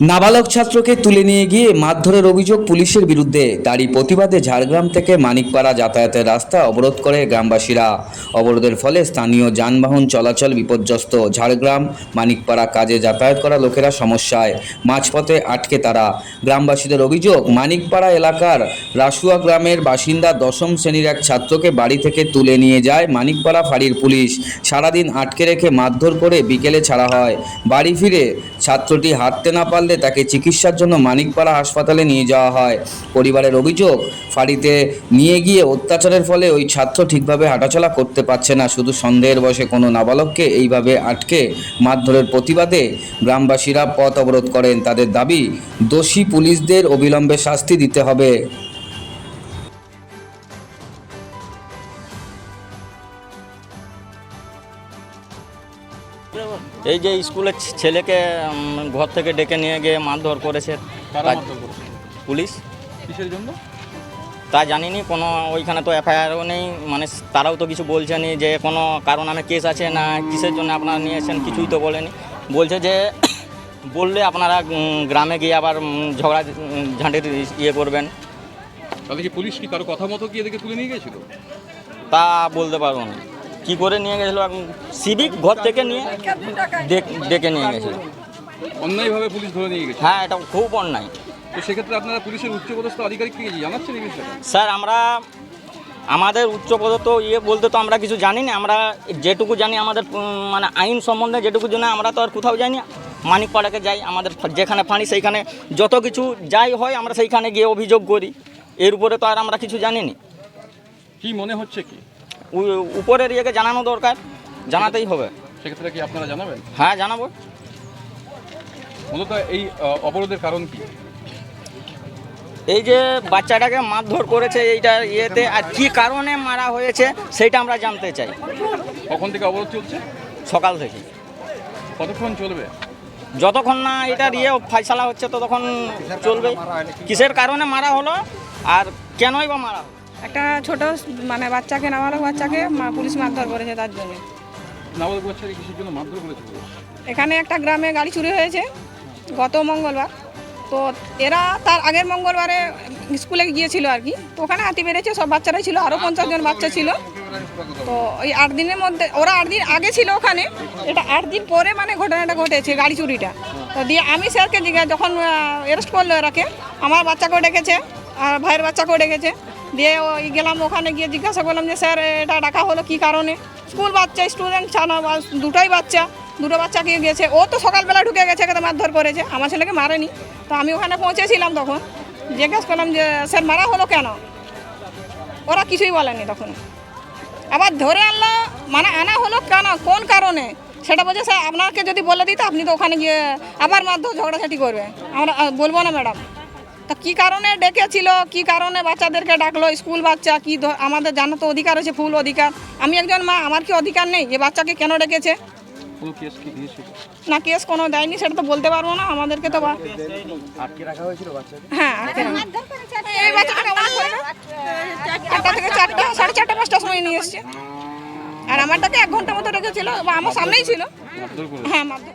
নাবালক ছাত্রকে তুলে নিয়ে গিয়ে মারধরের অভিযোগ পুলিশের বিরুদ্ধে। তারই প্রতিবাদে ঝাড়গ্রাম থেকে মানিকপাড়া যাতায়াতের রাস্তা অবরোধ করে গ্রামবাসীরা। অবরোধের ফলে স্থানীয় যানবাহন চলাচল বিপর্যস্ত। ঝাড়গ্রাম, মানিকপাড়া কাজে যাতায়াত করা লোকেরা সমস্যায় মাঝপথে আটকে তারা। গ্রামবাসীদের অভিযোগ, মানিকপাড়া এলাকার রাসুয়া গ্রামের বাসিন্দা দশম শ্রেণির এক ছাত্রকে বাড়ি থেকে তুলে নিয়ে যায় মানিকপাড়া ফাঁড়ির পুলিশ। সারাদিন আটকে রেখে মারধর করে বিকেলে ছাড়া হয়। বাড়ি ফিরে ছাত্রটি হাঁটতে না পারলে তাকে চিকিৎসার জন্য মানিকপাড়া হাসপাতালে নিয়ে যাওয়া হয়। পরিবারের অভিযোগ, ফাঁড়িতে নিয়ে গিয়ে অত্যাচারের ফলে ওই ছাত্র ঠিকভাবে হাঁটাচলা করতে পারছে না। শুধু সন্দেহের বসে কোনো নাবালককে এইভাবে আটকে মারধরের প্রতিবাদে গ্রামবাসীরা পথ অবরোধ করেন। তাদের দাবি, দোষী পুলিশদের অবিলম্বে শাস্তি দিতে হবে। এই যে স্কুলের ছেলেকে ঘর থেকে ডেকে নিয়ে গিয়ে মারধর করেছে কারা? পুলিশ। কিসের জন্য? তা জানিনি কোনো ওইখানে তো এফআইআরও নেই মানে তারাও তো কিছু বলছে নি যে কোনো কারণ নামে কেস আছে না কিসের জন্য আপনারা নিয়েছেন কিছুই তো বলেনি। বলছে যে বললে আপনারা গ্রামে গিয়ে আবার ঝগড়া ঝাঁটির ইয়ে করবেন। তাহলে কি পুলিশ কি কারও কথা মতো কি এদিকে তুলে নিয়ে গেছিল তা বলতে পারব না। কী করে নিয়ে গেছিল? সিভিক ঘর থেকে নিয়ে ডেক- নিয়ে গেছিল। অন্যায়ভাবে পুলিশ ধরে নিয়ে গেছে। হ্যাঁ এটা খুব অন্যায়। তো সেক্ষেত্রে আপনারা পুলিশের উচ্চপদস্থ আধিকারিককে কি জানাচ্ছেন এই বিষয়ে? স্যার আমরা আমাদের উচ্চপদস্থ ইয়ে বলতে তো আমরা কিছু জানি না। আমরা যেটুকু জানি আমাদের মানে আইন সম্বন্ধে যেটুকু জানি আমরা তো আর কোথাও যাই না মানিকপাড়াকে যাই আমাদের যেখানে ফাঁড়ি সেইখানে যত কিছু যাই হয় আমরা সেইখানে গিয়ে অভিযোগ করি। এর উপরে তো আর আমরা কিছু জানি না কি মনে হচ্ছে কি? উপরের ইয়েকে জানানো দরকার জানাতেই হবে। সেক্ষেত্রে কি আপনারা জানাবেন? হ্যাঁ জানাব। মূলত এই অবরোধের কারণ কি? এই যে বাচ্চাটাকে মারধর করেছে এইটা ইয়েতে আর কি কারণে মারা হয়েছে সেটা আমরা জানতে চাই। কখন থেকে অবরোধ চলছে? সকাল থেকে। কতক্ষণ চলবে? যতক্ষণ না এটার ইয়ে ফাইসালা হচ্ছে ততক্ষণ চলবে। কিসের কারণে মারা হলো আর কেনই বা মারা হলো? একটা ছোট মানে বাচ্চাকে নাবালক বাচ্চাকে মা- পুলিশ মারধর করেছে তার জন্য। নাবালক বাচ্চাকে কিসের জন্য মারধর করেছে? এখানে একটা গ্রামে গাড়ি চুরি হয়েছে গত মঙ্গলবার। তো এরা তার আগের মঙ্গলবারে স্কুলে গিয়েছিল আর কি। তো ওখানে হাতি বেড়েছে সব বাচ্চারাই ছিল আরও পঞ্চাশ জন বাচ্চা ছিল। তো ওই আট দিনের মধ্যে ওরা আট দিন আগে ছিল ওখানে এটা আট দিন পরে মানে ঘটনাটা ঘটেছে গাড়ি চুরিটা। তো দিয়ে আমি স্যারকে জিজ্ঞাসা যখন অ্যারেস্ট করল এরাকে আমার বাচ্চাকেও ডেকেছে আর ভাইয়ের বাচ্চাকেও ডেকেছে। দিয়ে ওই গেলাম, ওখানে গিয়ে জিজ্ঞাসা করলাম যে, স্যার, এটা ডাকা হলো কি কারণে? স্কুল বাচ্চা স্টুডেন্ট ছানা দুটোই বাচ্চা, দুটো বাচ্চা কি গেছে। ও তো সকালবেলা ঢুকে গেছে একে মারধর করেছে, আমার ছেলেকে মারেনি। তো আমি ওখানে পৌঁছেছিলাম তখন, জিজ্ঞেস করলাম যে, স্যার, মারা হলো কেন? ওরা কিছুই বলেনি তখন। আবার ধরে আনলো মানে আনা হলো কেন, কোন কারণে? সেটা বলছে, স্যার, আপনাকে যদি বলে দিত, আপনি তো ওখানে গিয়ে আবার মারধর ঝগড়াঝাটি করবে। আমরা বলব না, ম্যাডাম। তা কী কারণে ডেকেছিল? কী কারণে বাচ্চাদেরকে ডাকলো? স্কুল বাচ্চা কি আমাদের জানা তো অধিকার আছে ফুল অধিকার। আমি একজন মা আমার কি অধিকার নেই যে বাচ্চাকে কেন ডেকেছে? না কেস কোনো দেয়নি সেটা তো বলতে পারব না আমাদেরকে তো বা- হ্যাঁ এই বাচ্চাটাকে? চারটা থেকে চারটা সাড়ে চারটা পাঁচটার সময় নিয়ে এসছে। আর আমারটাকে এক ঘণ্টা মতো রেখেছিল বা আমার সামনেই ছিল। হ্যাঁ মারধর